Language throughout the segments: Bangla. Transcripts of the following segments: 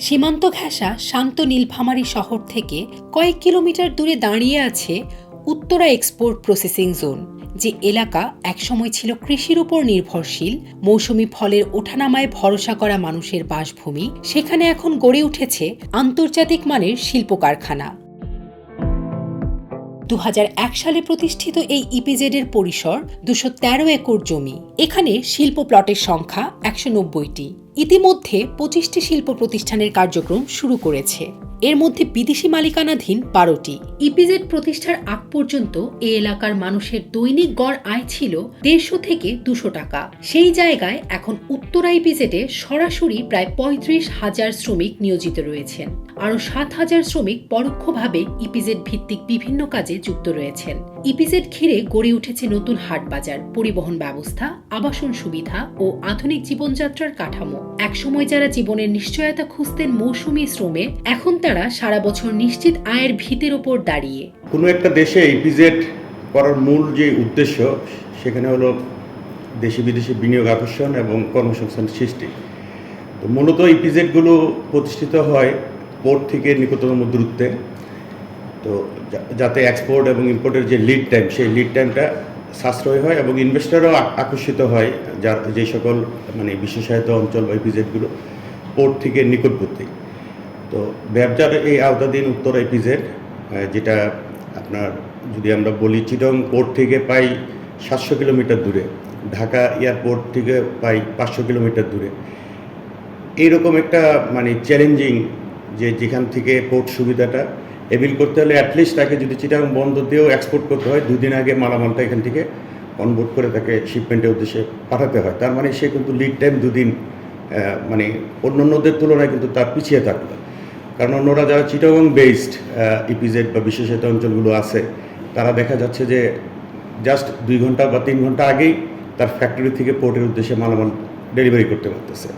সীমান্ত ঘেঁষা শান্ত নীলফামারী শহর থেকে কয়েক কিলোমিটার দূরে দাঁড়িয়ে আছে উত্তরা এক্সপোর্ট প্রসেসিং জোন যে এলাকা একসময় ছিল কৃষির উপর নির্ভরশীল, মৌসুমি ফলের ওঠানামায় ভরসা করা মানুষের বাসভূমি, সেখানে এখন গড়ে উঠেছে আন্তর্জাতিক মানের শিল্প কারখানা দু হাজার এক সালে প্রতিষ্ঠিত এই ইপিজেডের পরিসর দুশো তেরো একর জমি। এখানে শিল্প প্লটের সংখ্যা একশো নব্বইটি। ইতিমধ্যে পঁচিশটি শিল্প প্রতিষ্ঠানের কার্যক্রম শুরু করেছে। এর মধ্যে বিদেশি মালিকানাধীন বারোটি। ইপিজেড প্রতিষ্ঠার আগ পর্যন্ত এ এলাকার মানুষের দৈনিক গড় আয় ছিল দেড়শো থেকে দুশো টাকা। সেই জায়গায় এখন উত্তরা ইপিজেডে সরাসরি প্রায় পঁয়ত্রিশ হাজার শ্রমিক নিয়োজিত রয়েছেন। আরও সাত হাজার শ্রমিক পরোক্ষভাবে ইপিজেড ভিত্তিক বিভিন্ন কাজে যুক্ত রয়েছেন। ইপিজেড ঘিরে গড়ে উঠেছে নতুন হাট বাজার, পরিবহন ব্যবস্থা, আবাসন সুবিধা ও আধুনিক জীবনযাত্রার কাঠামো। একসময় যারা জীবনের নিশ্চয়তা খুঁজতেন মৌসুমী শ্রমে, এখন তারা সারা বছর নিশ্চিত আয়ের ভিতের ওপর দাঁড়িয়ে। কোনো একটা দেশে ইপিজেড করার মূল যে উদ্দেশ্য, সেখানে হলো দেশি বিদেশি বিনিয়োগ আকর্ষণ এবং কর্মসংস্থান সৃষ্টি। তো মূলত ইপিজেডগুলো প্রতিষ্ঠিত হয় পোর্ট থেকে নিকটতম দূরত্বে। তো যাতে এক্সপোর্ট এবং ইম্পোর্টের যে লিড টাইম সেই লিড টাইমটা সাশ্রয় হয় এবং ইনভেস্টরও আকর্ষিত হয়, যার, যে সকল মানে বিশেষায়িত অঞ্চল বা ইপিজেডগুলো পোর্ট থেকে নিকটবর্তী। তো ব্যবসার এই আওতাধীন উত্তর এপিজেড যেটা আপনার যদি আমরা বলি চিটং পোর্ট থেকে পাই সাতশো কিলোমিটার দূরে, ঢাকা এয়ারপোর্ট থেকে পাই পাঁচশো কিলোমিটার দূরে। এইরকম একটা মানে চ্যালেঞ্জিং যে যেখান থেকে পোর্ট সুবিধাটা এবিল করতে হলে অ্যাটলিস্ট তাকে যদি চিটাং বন্দর দিয়েও এক্সপোর্ট করতে হয়, দুদিন আগে মালামালটা এখান থেকে অনবোর্ড করে তাকে শিপমেন্টের উদ্দেশ্যে পাঠাতে হয়। তার মানে সে কিন্তু লিড টাইম দুদিন মানে অন্য অন্যদের তুলনায় কিন্তু তার পিছিয়ে থাকল। কারণ অন্যরা যারা চিটাগং বেসড ইপিজেড বা বিশেষায়িত অঞ্চলগুলো আছে, তারা দেখা যাচ্ছে যে জাস্ট দুই ঘণ্টা বা তিন ঘণ্টা আগেই তার ফ্যাক্টরি থেকে পোর্টের উদ্দেশ্যে মালামাল ডেলিভারি করতে পারতেছে।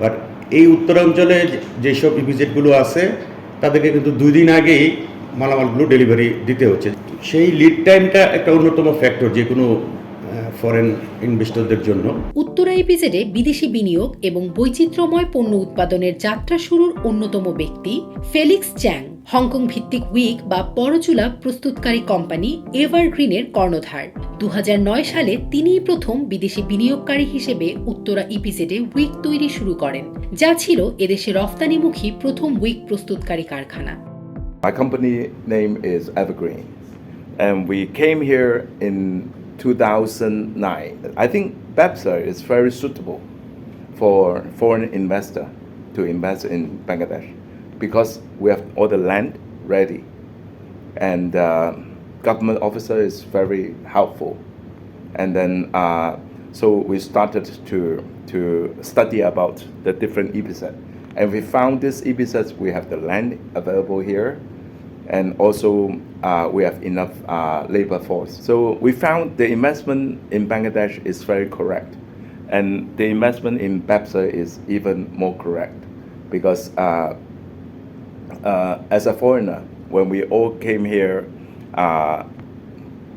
বাট এই উত্তরাঞ্চলে যেসব ইপিজেডগুলো আছে, তাদেরকে কিন্তু দুই দিন আগেই মালামালগুলো ডেলিভারি দিতে হচ্ছে। সেই লিড টাইমটা একটা অন্যতম ফ্যাক্টর যে কোনো ফরেন ইনভেস্টরদের জন্য। উত্তরা ইপিজেডে বিদেশি বিনিয়োগ এবং বৈচিত্র্যময় পণ্য উৎপাদনের যাত্রা শুরুর অন্যতম ব্যক্তি ফেলিক্স চ্যাং। হংকং ভিত্তিক উইক বা পরচুলা প্রস্তুতকারী কোম্পানি এভারগ্রিনের কর্ণধার। দু সালে তিনিই প্রথম বিদেশি বিনিয়োগকারী হিসেবে উত্তরা ইপিজেডে উইক তৈরি শুরু করেন যা ছিল এদেশে রফতানিমুখী প্রথম উইক প্রস্তুতকারী কারখানা। My company name is Evergreen, and we came here in 2009. I think BEPSA is very suitable for foreign investor to invest in Bangladesh because we have all the land ready, and uh, government officer is very helpful. And then, uh, so we started to to study about the different EPZ, and we found this EPZ. We have the land available here, and also uh, we have enough uh, labor force. So we found the investment in Bangladesh is very correct, and the investment in BEPSA is even more correct, because uh, uh, as a foreigner, when we all came here uh,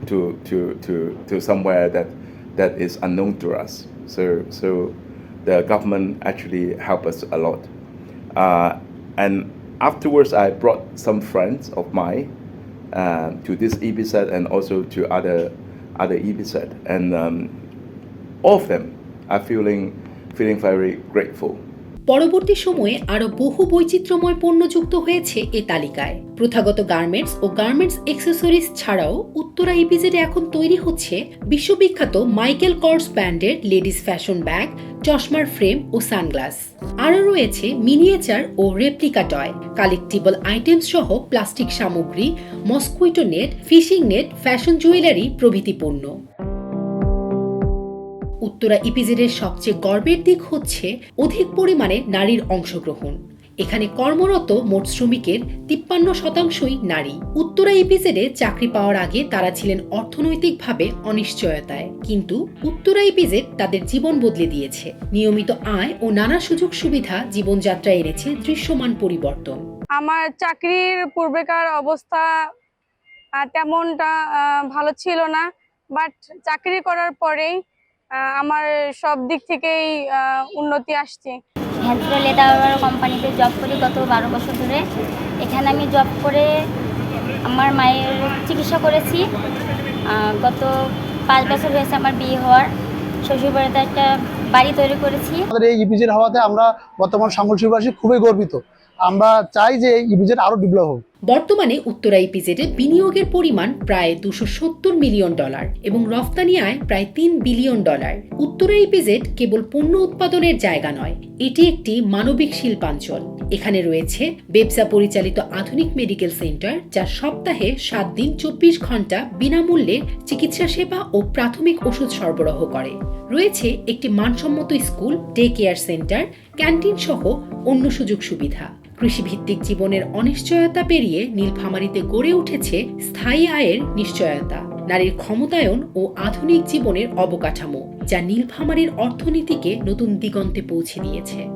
to, to, to, to somewhere that, that is unknown to us, so, so the government actually helped us a lot. Uh, and afterwards, I brought some friends of mine uh, to this EBZ and also to other other EBZ, and um, all of them are feeling feeling very grateful. পরবর্তী সময়ে আরও বহু বৈচিত্র্যময় পণ্য যুক্ত হয়েছে এ তালিকায় প্রথাগত গার্মেন্টস ও গার্মেন্টস এক্সেসরিজ ছাড়াও উত্তরা ইপিজেডে এখন তৈরি হচ্ছে বিশ্ববিখ্যাত মাইকেল কর্স ব্র্যান্ডের লেডিস ফ্যাশন ব্যাগ চশমার ফ্রেম ও সানগ্লাস। আরও রয়েছে মিনিয়েচার ও রেপ্লিকা টয়, কালেক্টিবল আইটেম সহ প্লাস্টিক সামগ্রী, mosquito net, fishing net, fashion jewellery প্রভৃতি পণ্য উত্তরা ইপিজেডের সবচেয়ে গর্বের দিক হচ্ছে অধিক পরিমাণে নারীর অংশগ্রহণ। এখানে কর্মরত মোট শ্রমিকের তিপ্পান্ন শতাংশই নারী। উত্তরা ইপিজেডে চাকরি পাওয়ার আগে তারা ছিলেন অর্থনৈতিকভাবে অনিশ্চয়তায়। কিন্তু উত্তরা ইপিজেড তাদের জীবন বদলে দিয়েছে। নিয়মিত আয় ও নানা সুযোগ সুবিধা জীবনযাত্রায় এনেছে দৃশ্যমান পরিবর্তন। আমার চাকরির পূর্বেকার অবস্থা তেমনটা ভালো ছিল না। বাট চাকরি করার পরেই আমার সব দিক থেকেই উন্নতি আসছে। ভ্যান্সুরা লেদার কোম্পানিতে জব করি গত বারো বছর ধরে। এখানে আমি জব করে আমার মায়ের চিকিৎসা করেছি। গত পাঁচ বছর হয়েছে আমার বিয়ে হওয়ার। শ্বশুরবাড়িতে একটা বাড়ি তৈরি করেছি। আমাদের এই ইপিজের হওয়াতে আমরা বর্তমান সাংগঠনিকবাসী খুবই গর্বিত। আমরা চাই যে এই ইপিজেড আরও ডেভেলপ হোক। বর্তমানে উত্তরা ইপিজেডে বিনিয়োগের পরিমাণ প্রায় দুশো সত্তর মিলিয়ন ডলার এবং রফতানি আয় প্রায় তিন বিলিয়ন ডলার। উত্তরা ইপিজেড কেবল পণ্য উৎপাদনের জায়গা নয়, এটি একটি মানবিক শিল্পাঞ্চল। এখানে রয়েছে বেবসা পরিচালিত আধুনিক মেডিকেল সেন্টার, যা সপ্তাহে সাত দিন চব্বিশ ঘণ্টা বিনামূল্যে চিকিৎসা সেবা ও প্রাথমিক ওষুধ সরবরাহ করে। রয়েছে একটি মানসম্মত school, day care centre canteen সহ অন্য সুযোগ সুবিধা। কৃষিভিত্তিক জীবনের অনিশ্চয়তা পেরিয়ে নীলফামারিতে গড়ে উঠেছে স্থায়ী আয়ের নিশ্চয়তা, নারীর ক্ষমতায়ন ও আধুনিক জীবনের অবকাঠামো, যা নীলফামারির অর্থনীতিকে নতুন দিগন্তে পৌঁছে দিয়েছে।